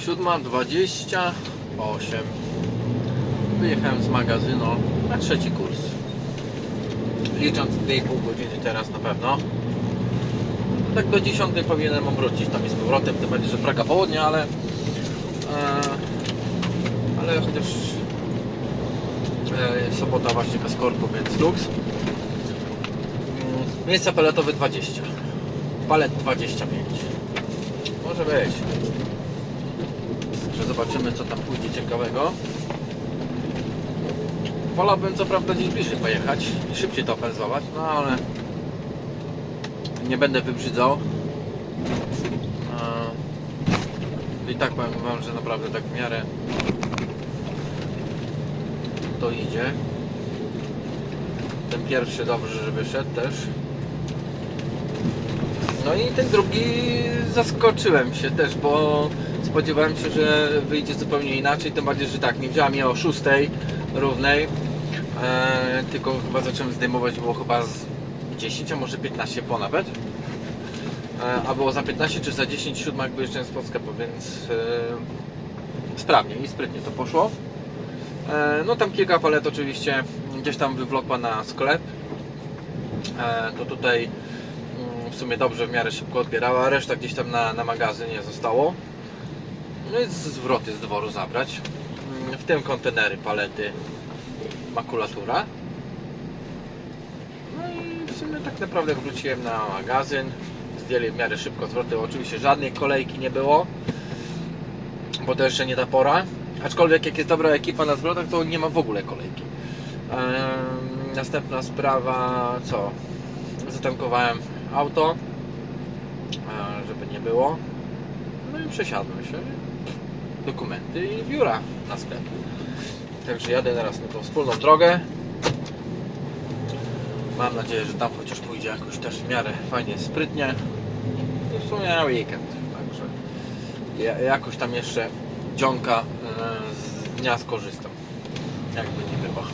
7.28 Wyjechałem z magazynu na trzeci kurs. Licząc 2,5 godziny teraz na pewno. Tak do 10 powinienem obrócić tam z powrotem Tym bardziej, że Praga południe, ale e, Ale chociaż e, Sobota właśnie bez korku, więc luks. Mm, Miejsca paletowe 20 Palet 25 Może być zobaczymy co tam pójdzie ciekawego. Wolałbym co prawda gdzieś bliżej pojechać i szybciej to opędzlować, no ale nie będę wybrzydzał. I tak powiem wam, że naprawdę tak w miarę to idzie. Ten pierwszy dobrze, że wyszedł też. No i ten drugi zaskoczyłem się też, bo spodziewałem się, że wyjdzie zupełnie inaczej, tym bardziej, że tak, nie wziąłem je o 6 równej, e, tylko chyba zacząłem zdejmować, było chyba z 10, a może 15 po nawet. E, a było za 15 czy za 10 siódma jak wyjeżdżałem z Polskepu, więc e, sprawnie i sprytnie to poszło. E, no tam kilka palet oczywiście gdzieś tam wywlokła na sklep. E, to tutaj w sumie dobrze, w miarę szybko odbierała, reszta gdzieś tam na, na magazynie zostało. No i zwroty z dworu zabrać. Mm, W tym kontenery, palety, makulatura. No i w sumie tak naprawdę wróciłem na magazyn. Zdjęli w miarę szybko zwroty. Oczywiście żadnej kolejki nie było, bo to jeszcze nie ta pora. Aczkolwiek jak jest dobra ekipa na zwrotach, to nie ma w ogóle kolejki. Ehm, Następna sprawa, co? Zatankowałem auto, e, żeby nie było. No i przesiadłem się. Dokumenty i biura na sklep. Także jadę teraz na tą wspólną drogę. Mam nadzieję, że tam chociaż pójdzie jakoś też w miarę fajnie, sprytnie. I w sumie na weekend. Także ja, jakoś tam jeszcze dzionka e, z dnia skorzystam. Jakby nie było.